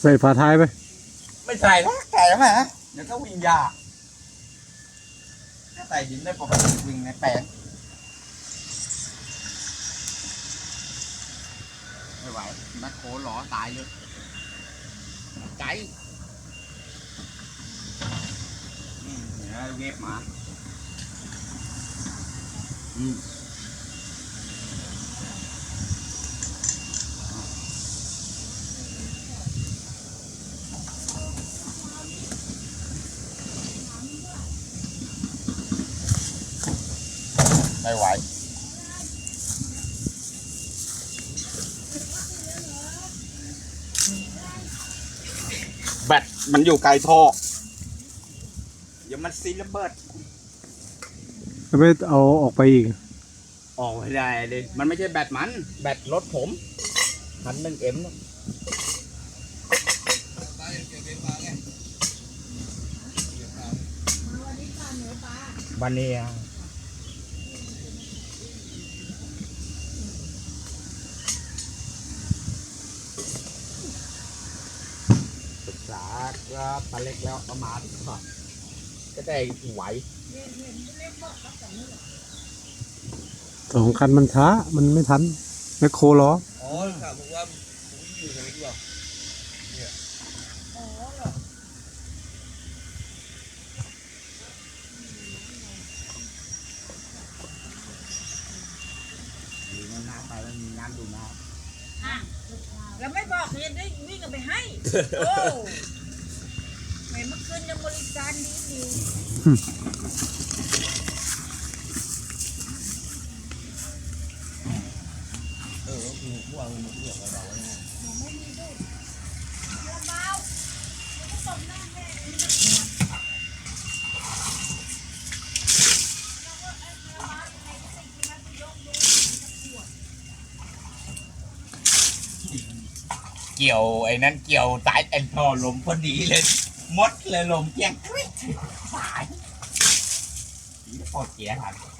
ใส่ฝาท้ายไปไม่ใส่แล้วใส่แล้วไหมเดี๋ยวก็วิ่งยากถ้าใส่ดินได้ปกติวิ่งในแปลงไม่ไหวแมคโครหลอตายเลยใจอืมเดี๋ยวเวฟมาอืม ไม่ไหวแบตมันอยู่ไกลท่อเดี๋ยวมันซีระเบิดแล้วไม่เอาออกไปอีก ออกไม่ได้เลยมันไม่ใช่แบตมัน แบตรถผมพันหนึ่งเอ็มวันนี้อะศึก ษาก็ปลาเล็กแล้วประมาณก็ได้ไหวสองคันมันช้า มันไม่ทันแมคโครล้ออ๋อถามบอกว่าผมอยู่ตรงนี้ดีกว่ามีน้ำไปแล้วมีน้ำดูน้ แล้วไม่บอกเห็นได้วิ่งกันไปให้ โอ้แม่เมื่อคืนยังบริการดีดีเออคือเมื่อวานมันเรียกอะไรเราเนี่ยเบาๆตบหน้าแม่ เกี่ยวไอ้นั้นเกี่ยวสายแอนทอลมพอดีเลยมดเลยลมเพียงกริ๊ดสายปอดเสียหันแล้ว